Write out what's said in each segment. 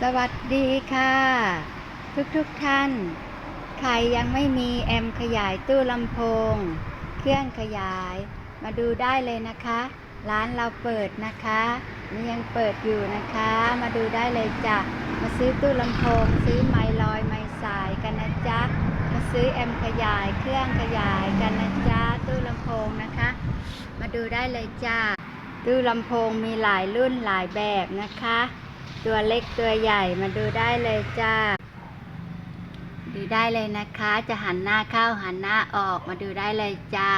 สวัสดีค่ะ ทุกทุกๆท่าน ใครยังไม่มีแอมขยายตู้ลำโพง เครื่องขยายมาดูได้เลยนะคะ ร้านเราเปิดนะคะนี่ยังเปิดอยู่นะคะ มาดูได้เลยจ้ะมาซื้อตู้ลำโพง ซื้อไม้ลอยไม้สายกันนะจ๊ะมาซื้อแอมขยายเครื่องขยายกันนะจ๊ะตู้ลำโพงนะคะ มาดูได้เลยจ้าตู้ลำโพงมีหลายรุ่นหลายแบบนะคะ ตัวเล็กตัวใหญ่มาดูได้เลยจ้า ดูได้เลยนะคะ จะหันหน้าเข้าหันหน้าออกมาดูได้เลยจ้า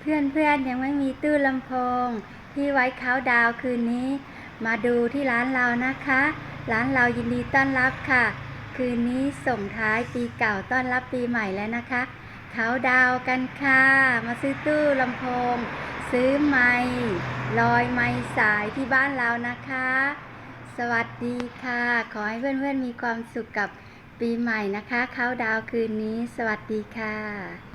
เพื่อนๆยังไม่มีตู้ลำโพง ที่ไว้เขาดาวคืนนี้ มาดูที่ร้านเรานะคะ ร้านเรายินดีต้อนรับค่ะ คืนนี้ส่งท้ายปีเก่าต้อนรับปีใหม่แล้วนะคะ เขาดาวกันค่ะ มาซื้อตู้ลำโพง ซื้อไม้ลอยไม้สายที่บ้านเรานะคะ สวัสดีค่ะ ขอให้เพื่อนๆมีความสุขกับปีใหม่นะคะ เขาดาวคืนนี้ สวัสดีค่ะ